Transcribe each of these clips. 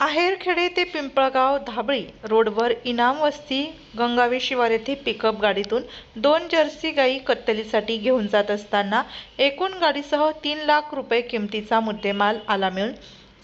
आहेरखेडे ते पिंपळगाव धाबळी रोडवर इनाम वस्ती गंगावी शिवार येथे पिकअप गाडीतून दोन जर्सी गाई कत्तलीसाठी घेऊन जात असताना एकूण गाडीसह तीन लाख रुपये किमतीचा मुद्देमाल आला मिळून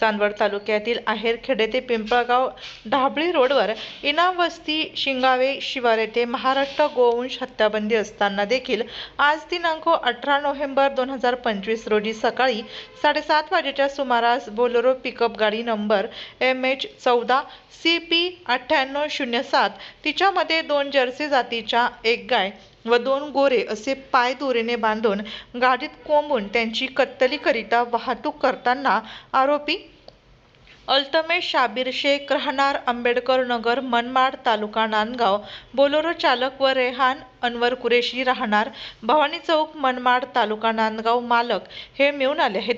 चांदवड तालुक्यातील आहेरखेडे ते पिंपळगाव ढाबळी रोडवर इनाम वस्ती शिंगावे शिवार येथे महाराष्ट्र गोवंश हत्याबंदी असताना देखील आज दिनांक अठरा नोव्हेंबर दोन हजार पंचवीस रोजी सकाळी साडेसात वाजेच्या सुमारास बोलेरो पिकअप गाडी नंबर एम एच चौदा सी पी अठ्ठ्याण्णव शून्य सात तिच्यामध्ये दोन जर्सी जातीच्या एक गाय व दोन गोरे असे पाय दोरीने बांधून गाडीत कोंबून त्यांची कत्तलीकरिता वाहतूक करताना आरोपी अल्तमेश शाबीर शेख राहणार आंबेडकर नगर मनमाड तालुका नांदगाव बोलोरो चालक व रेहान अनवर कुरेशी राहणार. भवानी चौक मनमाड तालुका नांदगाव मालक हे मिळून आले आहेत.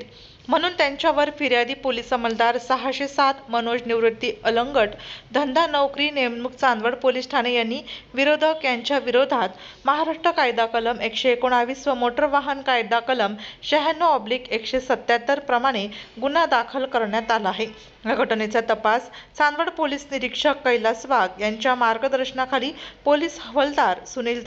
म्हणून त्यांच्यावर फिर्यादी पोलीस अंमलदार सहाशे सात मनोज निवृत्ती अलंगट धंदा नोकरी नेमणूक चांदवड पोलीस ठाणे यांनी विरोधक यांच्या विरोधात महाराष्ट्र कायदा कलम एकशे एकोणावीस व मोटर वाहन कायदा कलम शहाण्णव ऑब्लिक एकशे सत्याहत्तर प्रमाणे गुन्हा दाखल करण्यात आला आहे. या घटनेचा तपास चांदवड पोलीस निरीक्षक कैलास वाघ यांच्या मार्गदर्शनाखाली पोलीस हवालदार सुनील